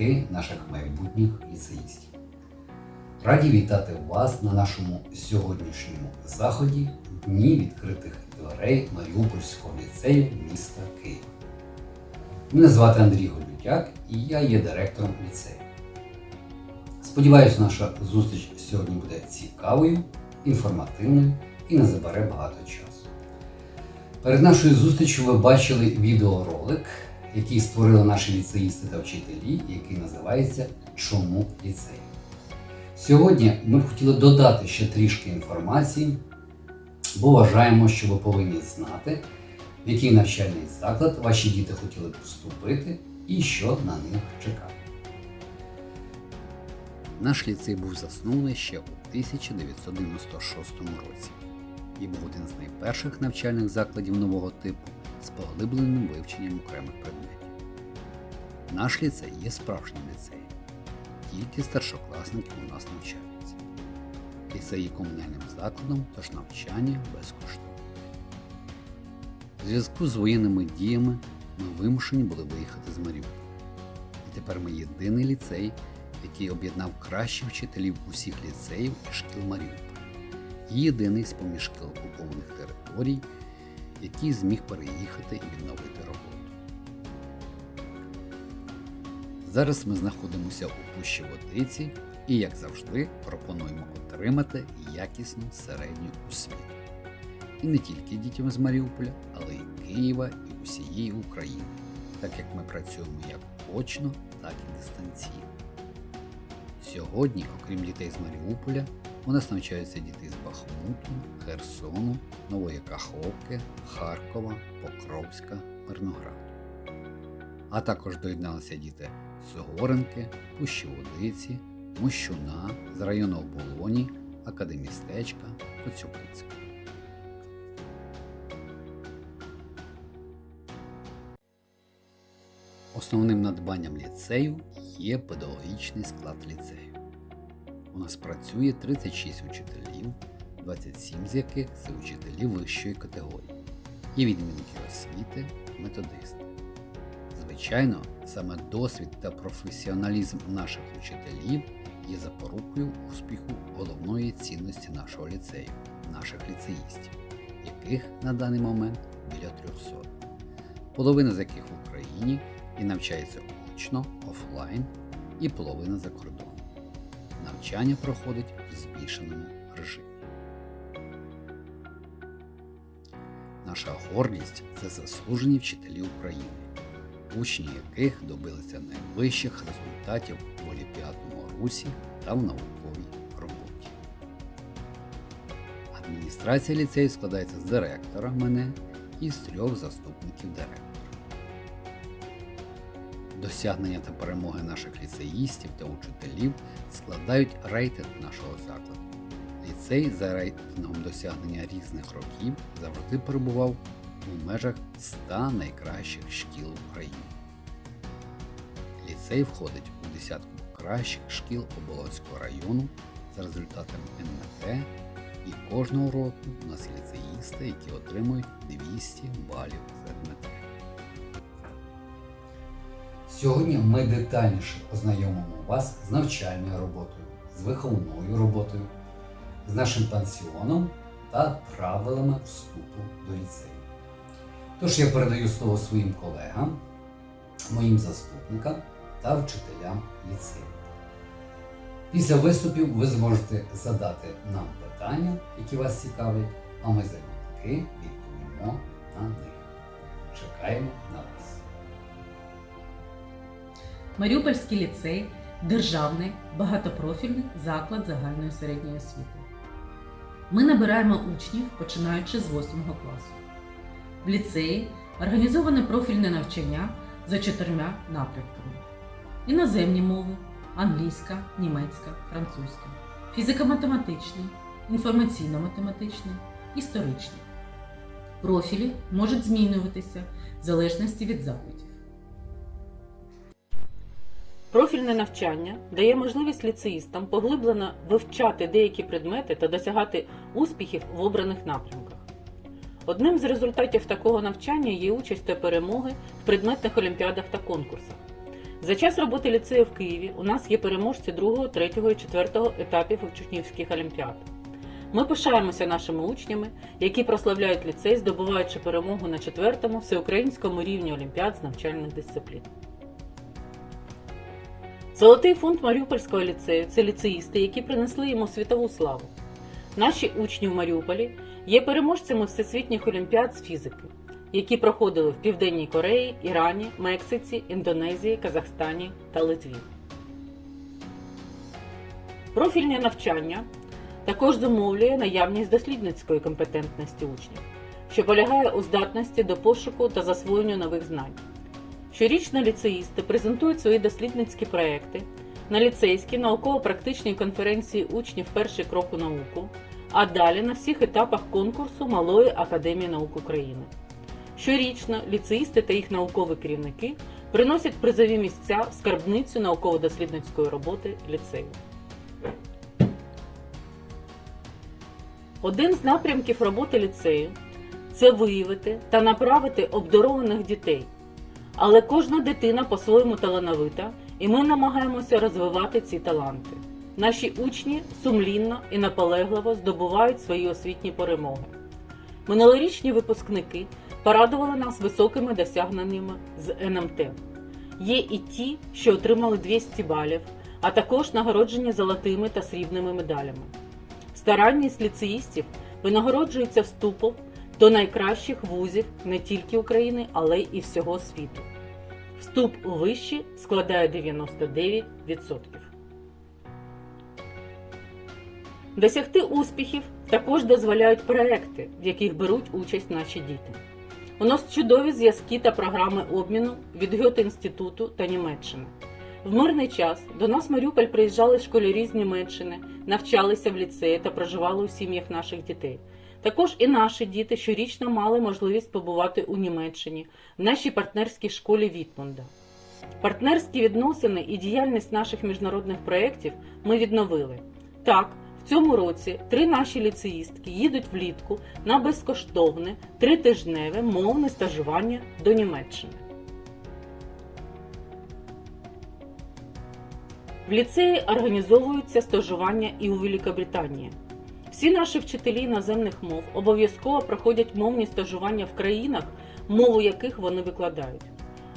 батьки наших майбутніх ліцеїстів. Раді вітати вас на нашому сьогоднішньому заході Дні відкритих дверей Маріупольського ліцею міста Києва. Мене звати Андрій Голютяк і я є директором ліцею. Сподіваюсь, наша зустріч сьогодні буде цікавою, інформативною і не забере багато часу. Перед нашою зустрічю ви бачили відеоролик, який створили наші ліцеїсти та вчителі, який називається Чому ліцей? Сьогодні ми б хотіли додати ще трішки інформації, бо вважаємо, що ви повинні знати, в який навчальний заклад ваші діти хотіли б вступити і що на них чекає. Наш ліцей був заснований ще у 1996 році і був один з найперших навчальних закладів нового типу з поглибленим вивченням окремих предметів. Наш ліцей є справжнім ліцеєм. Тільки старшокласники у нас навчаються. Ліцей є комунальним закладом, тож навчання безкоштовне. У зв'язку з воєнними діями ми вимушені були виїхати з Маріуполя. І тепер ми єдиний ліцей, який об'єднав кращих вчителів усіх ліцеїв і шкіл Маріуполя. І єдиний з поміж шкіл окупованих територій, який зміг переїхати і відновити роботу. Зараз ми знаходимося у Пущі Водиці і, як завжди, пропонуємо отримати якісну середню освіту. І не тільки дітям з Маріуполя, але й Києва і усієї України, так як ми працюємо як очно, так і дистанційно. Сьогодні, окрім дітей з Маріуполя, у нас навчаються діти з Бахмуту, Херсону, Нової Каховки, Харкова, Покровська, Мирнограду. А також доєдналися діти з Горенки, Пущеводиці, Мощуна, з району Оболоні, Академістечка, Коцюбинська. Основним надбанням ліцею є педагогічний склад ліцею. У нас працює 36 учителів, 27 з яких це учителі вищої категорії, і відмінки освіти, методисти. Звичайно, саме досвід та професіоналізм наших учителів є запорукою успіху головної цінності нашого ліцею, наших ліцеїстів, яких на даний момент біля 300, половина з яких в Україні і навчається очно, офлайн, і половина за кордоном. Навчання проходить в збільшеному режимі. Наша гордість це заслужені вчителі України, учні яких добилися найвищих результатів в олімпіадному русі та в науковій роботі. Адміністрація ліцею складається з директора мене і з трьох заступників директора. Досягнення та перемоги наших ліцеїстів та учителів складають рейтинг нашого закладу. Ліцей за рейтингом досягнення різних років завжди перебував у межах 100 найкращих шкіл України. Ліцей входить у десятку кращих шкіл Оболонського району за результатами НМТ, і кожного року у нас ліцеїсти, які отримують 200 балів з НМТ. Сьогодні ми детальніше ознайомимо вас з навчальною роботою, з виховною роботою, з нашим пансіоном та правилами вступу до ліцею. Тож я передаю слово своїм колегам, моїм заступникам та вчителям ліцею. Після виступів ви зможете задати нам питання, які вас цікавлять, а ми залюбки відповімо на них. Чекаємо на вас. Маріупольський ліцей державний багатопрофільний заклад загальної середньої освіти. Ми набираємо учнів починаючи з 8 класу. В ліцеї організоване профільне навчання за чотирма напрямками: іноземні мови, англійська, німецька, французька, фізико-математичний, інформаційно-математичний, історичний. Профілі можуть змінюватися в залежності від запитів. Профільне навчання дає можливість ліцеїстам поглиблено вивчати деякі предмети та досягати успіхів в обраних напрямках. Одним з результатів такого навчання є участь та перемоги в предметних олімпіадах та конкурсах. За час роботи ліцею в Києві у нас є переможці 2, 3 і 4 етапів учнівських олімпіад. Ми пишаємося нашими учнями, які прославляють ліцей, здобуваючи перемогу на 4-му всеукраїнському рівні олімпіад з навчальних дисциплін. Золотий фонд Маріупольського ліцею це ліцеїсти, які принесли йому світову славу. Наші учні в Маріуполі є переможцями всесвітніх олімпіад з фізики, які проходили в Південній Кореї, Ірані, Мексиці, Індонезії, Казахстані та Литві. Профільне навчання також зумовлює наявність дослідницької компетентності учнів, що полягає у здатності до пошуку та засвоєння нових знань. Щорічно ліцеїсти презентують свої дослідницькі проекти на ліцейській науково-практичній конференції учнів Перший крок у науку, а далі на всіх етапах конкурсу Малої академії наук України. Щорічно ліцеїсти та їх наукові керівники приносять призові місця в скарбницю науково-дослідницької роботи ліцею. Один з напрямків роботи ліцею це виявити та направити обдарованих дітей. Але кожна дитина по-своєму талановита, і ми намагаємося розвивати ці таланти. Наші учні сумлінно і наполегливо здобувають свої освітні перемоги. Минулорічні випускники порадували нас високими досягненнями з НМТ. Є і ті, що отримали 200 балів, а також нагороджені золотими та срібними медалями. Старанність ліцеїстів винагороджується вступом до найкращих вузів не тільки України, але й всього світу. Вступ у вищі складає 99%. Досягти успіхів також дозволяють проекти, в яких беруть участь наші діти. У нас чудові зв'язки та програми обміну від Гьоте-інституту та Німеччини. В мирний час до нас Маріуполь приїжджали школярі з Німеччини, навчалися в ліцеї та проживали у сім'ях наших дітей. Також і наші діти щорічно мали можливість побувати у Німеччині в нашій партнерській школі Вітмунда. Партнерські відносини і діяльність наших міжнародних проєктів ми відновили. Так, в цьому році три наші ліцеїстки їдуть влітку на безкоштовне тритижневе мовне стажування до Німеччини. В ліцеї організовуються стажування і у Великобританії. Всі наші вчителі іноземних мов обов'язково проходять мовні стажування в країнах, мову яких вони викладають.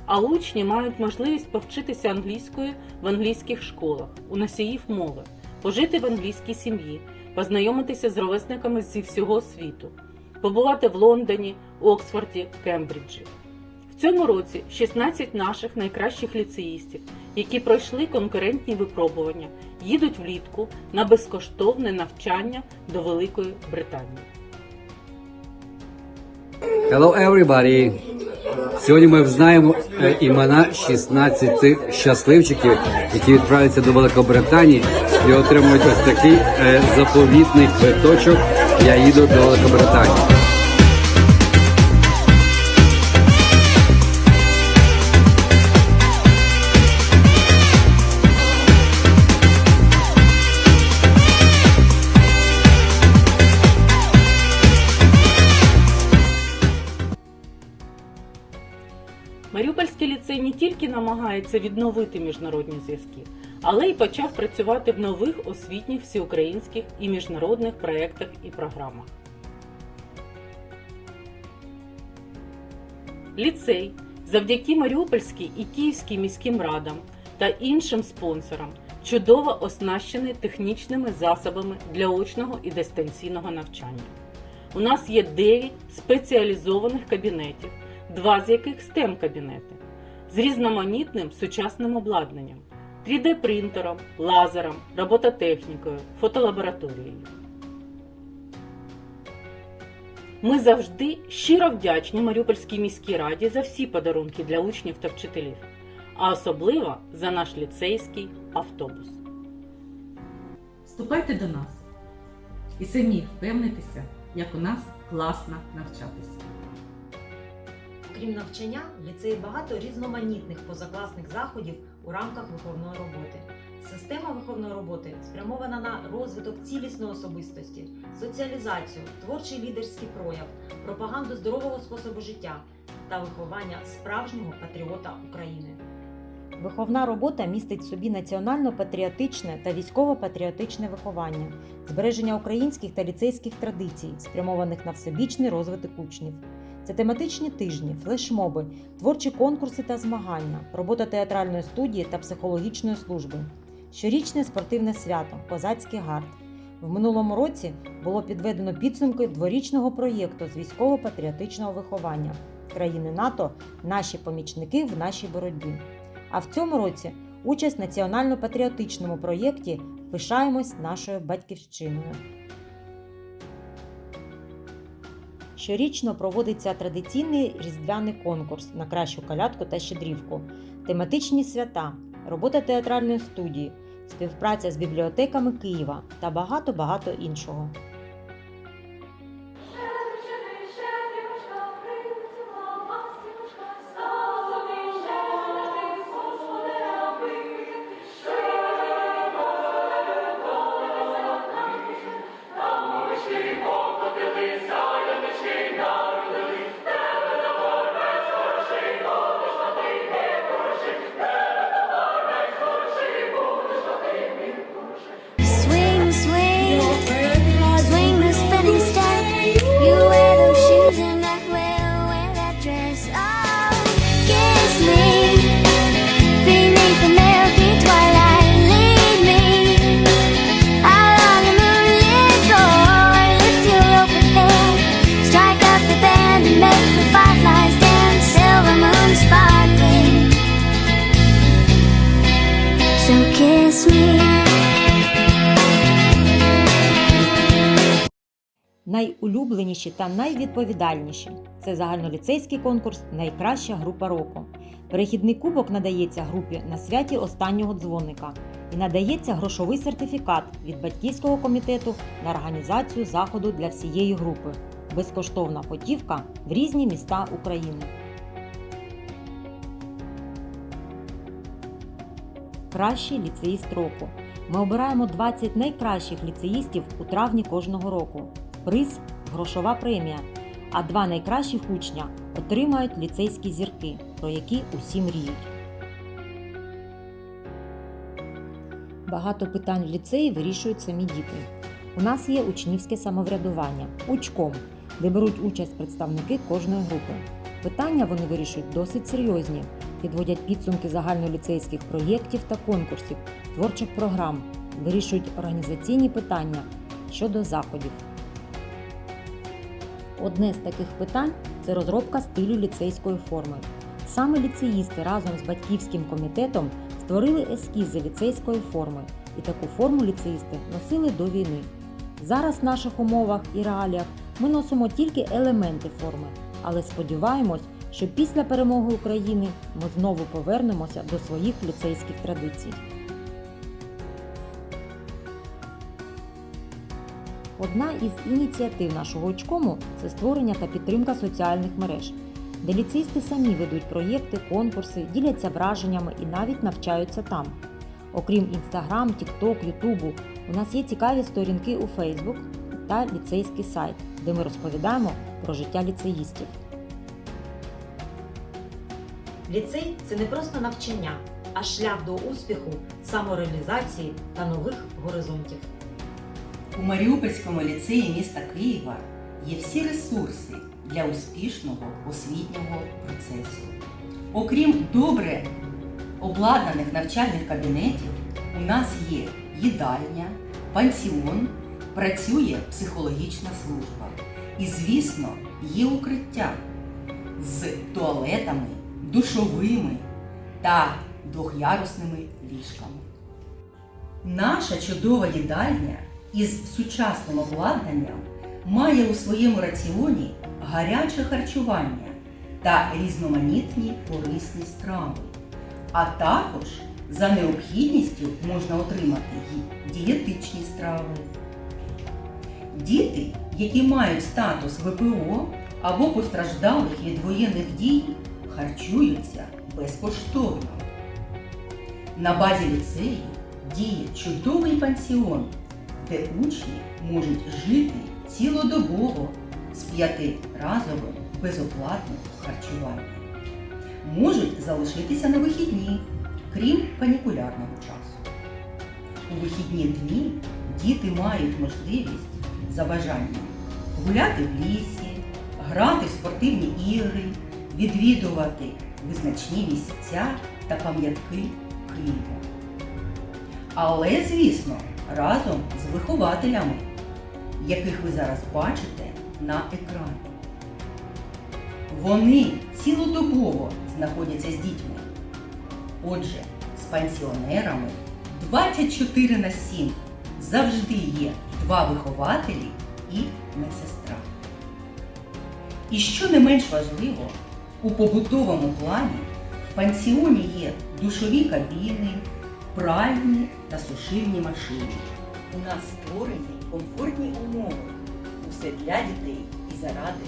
А учні мають можливість повчитися англійською в англійських школах, у носіїв мови, пожити в англійській сім'ї, познайомитися з ровесниками зі всього світу, побувати в Лондоні, Оксфорді, Кембриджі. Цьому році 16 наших найкращих ліцеїстів, які пройшли конкурентні випробування, їдуть влітку на безкоштовне навчання до Великої Британії. Hello everybody! Сьогодні ми знаємо е, імена 16 щасливчиків, які відправляться до Великобританії і отримують ось такий е, заповітний квиточок. Я їду до Великобританії. Намагається відновити міжнародні зв'язки, але й почав працювати в нових освітніх всеукраїнських і міжнародних проєктах і програмах. Ліцей завдяки Маріупольській і Київській міським радам та іншим спонсорам чудово оснащений технічними засобами для очного і дистанційного навчання. У нас є 9 спеціалізованих кабінетів, два з яких stem кабінети з різноманітним сучасним обладнанням, 3D-принтером, лазером, робототехнікою, фотолабораторією. Ми завжди щиро вдячні Маріупольській міській раді за всі подарунки для учнів та вчителів, а особливо за наш ліцейський автобус. Вступайте до нас і самі впевнитеся, як у нас класно навчатися. Крім навчання, в ліцеї багато різноманітних позакласних заходів у рамках виховної роботи. Система виховної роботи спрямована на розвиток цілісної особистості, соціалізацію, творчий лідерський прояв, пропаганду здорового способу життя та виховання справжнього патріота України. Виховна робота містить в собі національно-патріотичне та військово-патріотичне виховання, збереження українських та ліцейських традицій, спрямованих на всебічний розвиток учнів. Це тематичні тижні, флешмоби, творчі конкурси та змагання, робота театральної студії та психологічної служби, щорічне спортивне свято Козацький гард. В минулому році було підведено підсумки дворічного проєкту з військово-патріотичного виховання країни НАТО Наші помічники в нашій боротьбі. А в цьому році участь в національно-патріотичному проєкті Пишаємось нашою батьківщиною. Щорічно проводиться традиційний різдвяний конкурс на кращу калядку та щедрівку, тематичні свята, робота театральної студії, співпраця з бібліотеками Києва та багато-багато іншого. Найулюбленіші та найвідповідальніші це загальноліцейський конкурс Найкраща група року. Перехідний кубок надається групі на святі останнього дзвоника і надається грошовий сертифікат від батьківського комітету на організацію заходу для всієї групи. Безкоштовна путівка в різні міста України. Кращий ліцеїст року. Ми обираємо 20 найкращих ліцеїстів у травні кожного року. Приз грошова премія. А два найкращих учня отримають ліцейські зірки, про які усі мріють. Багато питань в ліцеї вирішують самі діти. У нас є учнівське самоврядування учком, де беруть участь представники кожної групи. Питання вони вирішують досить серйозні, підводять підсумки загальноліцейських проєктів та конкурсів, творчих програм, вирішують організаційні питання щодо заходів. Одне з таких питань це розробка стилю ліцейської форми. Саме ліцеїсти разом з батьківським комітетом створили ескізи ліцейської форми, і таку форму ліцеїсти носили до війни. Зараз в наших умовах і реаліях ми носимо тільки елементи форми, але сподіваємось, що після перемоги України ми знову повернемося до своїх ліцейських традицій. Одна із ініціатив нашого очкому це створення та підтримка соціальних мереж, де ліцеїсти самі ведуть проєкти, конкурси, діляться враженнями і навіть навчаються там. Окрім Instagram, TikTok, Ютубу, у нас є цікаві сторінки у Facebook та ліцейський сайт, де ми розповідаємо про життя ліцеїстів. Ліцей це не просто навчання, а шлях до успіху, самореалізації та нових горизонтів. У Маріупольському ліцеї міста Києва є всі ресурси для успішного освітнього процесу. Окрім добре обладнаних навчальних кабінетів, у нас є їдальня, пансіон, працює психологічна служба. І, звісно, є укриття з туалетами, душовими та двохярусними ліжками. Наша чудова їдальня із сучасним обладнанням має у своєму раціоні гаряче харчування та різноманітні корисні страви. А також за необхідністю можна отримати дієтичні страви. Діти, які мають статус ВПО або постраждалих від воєнних дій, харчуються безкоштовно. На базі ліцею діє чудовий пансіон, де учні можуть жити цілодобово з п'ятиразовим безоплатним харчуванням. Можуть залишитися на вихідні, крім канікулярного часу. У вихідні дні діти мають можливість за бажанням гуляти в лісі, грати в спортивні ігри, відвідувати визначні місця та пам'ятки Києва. Але, звісно, разом з вихователями, яких ви зараз бачите на екрані. Вони цілодобово знаходяться з дітьми. Отже, з пансіонерами 24 на 7 завжди є два вихователі і медсестра. І що не менш важливо, у побутовому плані в пансіоні є душові кабіни, пральні та сушильні машини. У нас створені комфортні умови. Усе для дітей і заради